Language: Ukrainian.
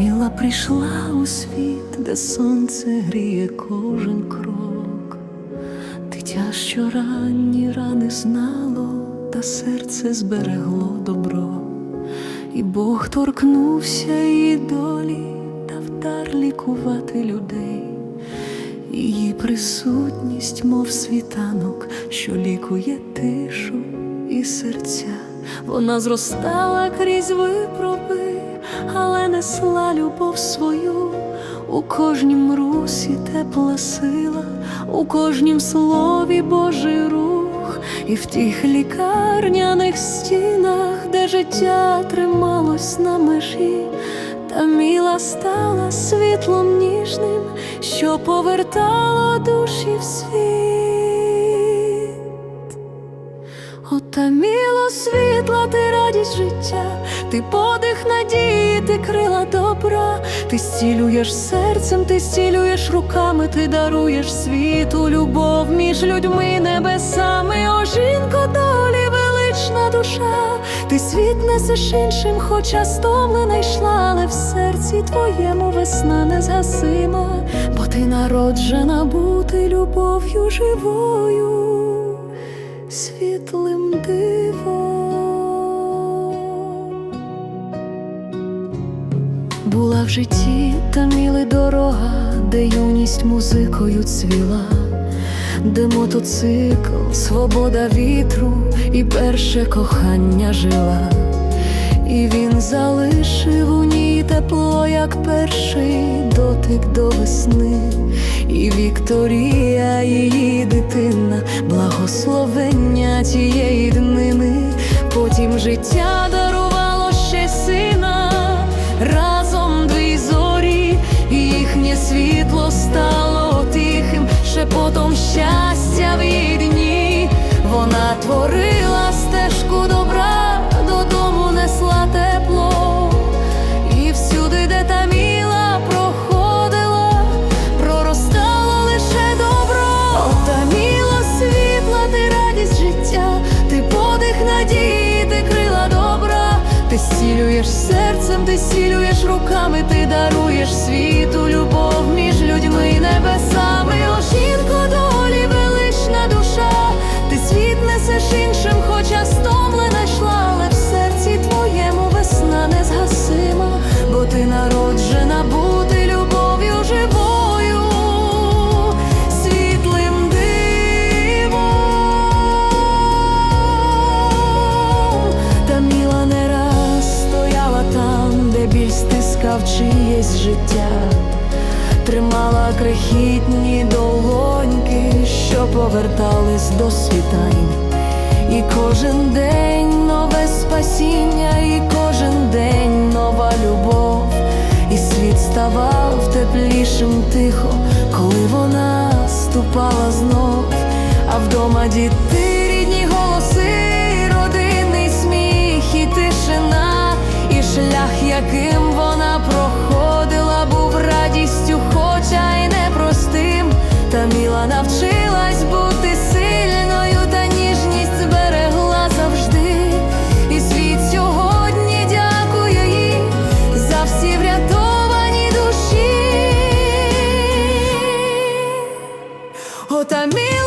Таміла прийшла у світ, де сонце гріє кожен крок. Дитя, що ранні рани знало, та серце зберегло добро, і Бог торкнувся її долі, дав дар лікувати людей. Її присутність, мов світанок, що лікує тишу і серця. Вона зростала крізь випроби, але несла любов свою. У кожнім русі тепла сила, у кожнім слові Божий рух, і в тих лікарняних стінах, де життя трималось на межі, та міла стала світлом ніжним, що повертало душі в світ. Ота міло світла, ти радість життя, ти подих надії, ти крила добра, ти зцілюєш серцем, ти зцілюєш руками, ти даруєш світу, любов між людьми, небесами, о жінко долі, велична душа, ти світ несеш іншим, хоча стомлена йшла, але в серці твоєму весна незгасима, бо ти народжена бути любов'ю живою світлим дивом. Була в житті та міли дорога, де юність музикою цвіла, де мотоцикл, свобода вітру і перше кохання жила. І він залишив у ній тепло, як перший дотик до весни, і Вікторія, її дитина, благословення тієї днини, потім життя зцілюєш серцем, ти сілюєш руками, ти даруєш світу, любов життя, тримала крихітні долоньки, що повертались до світань, і кожен день нове спасіння, і кожен день нова любов, і світ ставав теплішим тихо, коли вона ступала знов, а вдома діти рідні голоси, родинний сміх і тишина, і шлях, яким. Oh, Otamina